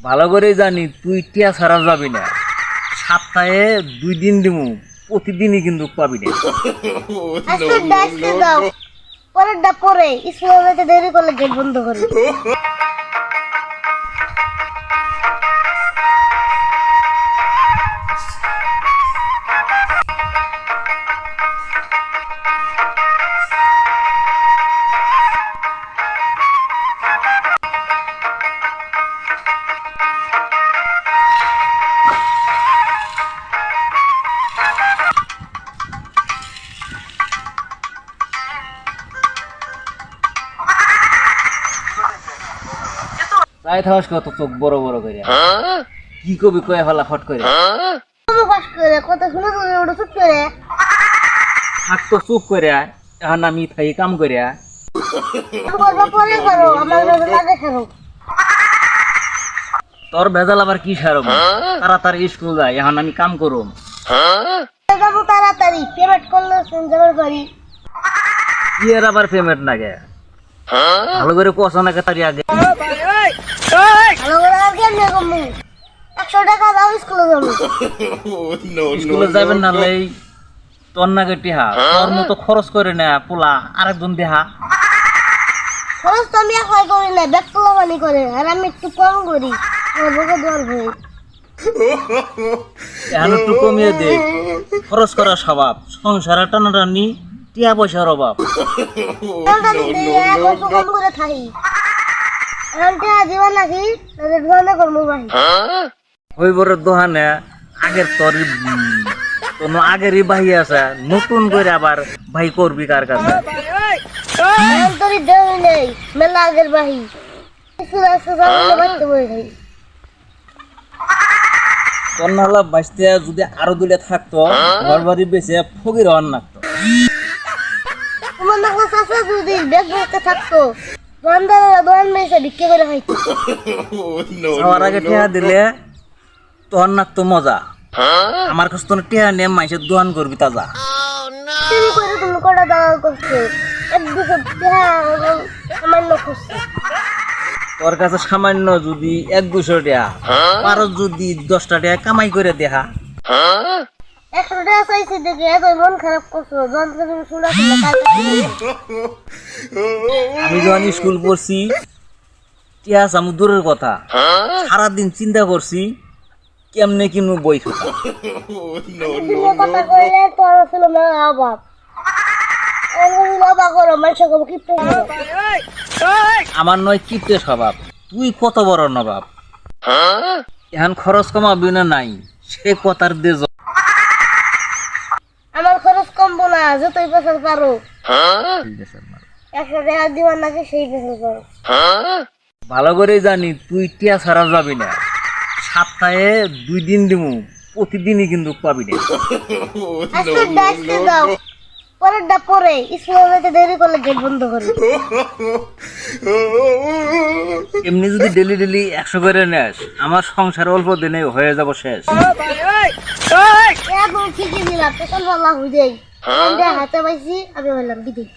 ভালো করেই জানি তুই টিয়া ছাড়া যাবি না। সপ্তাহে দুই দিন দিমু প্রতিদিনই কিন্তু পাবি না। আজকে দাও। পরেরটা পরে স্কুলে দেরি করলে গেট বন্ধ করি তাই থাকস কত চোখ বড় বড় করে কি কবি কয়ে ফেলা ফট করে করে কত শুনে ওটা চুপ করে। তো চুপ করে এখন আমি থাই কাম করে করো তোর ভেজাল আবার কি সারব তাড়াতাড়ি স্কুল যায় এখন আমি কাম করুম। তাড়াতাড়ি পেমেন্ট করলে পারি কি আবার পেমেন্ট লাগে? ভালো করে তারি আগে করে খরচ করে না পোলা আরেকজন দেহা খরচ তো আমি একাই করি না ব্যাগ পানি করে আর আমি একটু কম করি একটু কমিয়ে দে। খরচ করার স্বভাব। সংসারে টানাটানি টিয়া পয়সার অভাব। ওই বড় দোহানে আগের তোর কোন আগেরই ভাই আছে নতুন করে আবার ভাই করবি কার কাছে? তোর নেই মেলা আগের বাঁচতে যদি আরও দুলে থাকতো ঘর বাড়ি বেঁচে ফকির হওয়ার নাকতো। নাকি যদি ব্যাগ ভরতে থাকতো দোকানদারেরা দোকান মেয়েছে বিক্রি করে খাইতো। সবার আগে টিয়া দিলে তোর নাকতো মজা। আমার কাছে তোর টিয়া নিয়ে মাইসের দোয়ান করবি তাজা। তুমি করে তুমি কটা দালাল করছ? এক দুশো টাকা সামান্য খুঁজছে তোর কাছে সামান্য যদি এক দুশো টাকা পারো যদি দশটা টাকা কামাই করে দেখা একশো টাকা চাইছি দেখে এত মন খারাপ করছ যন্ত্র তুমি শোনা আমি যখন স্কুল পড়ছি টিয়া আমি দূরের কথা। সারাদিন চিন্তা করছি কেমনে বই খাতা কথা কইলে তোর ছিল অভাব। কি পেয়ে আমার নয় কিপটে স্বভাব তুই কত বড় নবাব। এখন খরচ কমাবি না নাই সে কথার দে কমবো না যতই পেছাল পারো একশো টাকা দিবার নাকি সেই পেছাল পারো ভালো করে জানি তুই টিয়া ছাড়া যাবি না সপ্তাহে দুই দিন দিমু প্রতিদিনই কিন্তু পাবি না পরেরটা পরে স্কুলে দেরি করলে গেট বন্ধ করি এমনি যদি ডেলি ডেলি একশো করে নেস আমার সংসার অল্প দিনে হয়ে যাব শেষ ঠিকই দিলাম পেছন পাল্লা হয়ে যাই હા તો પછી હવે લંબી દઈ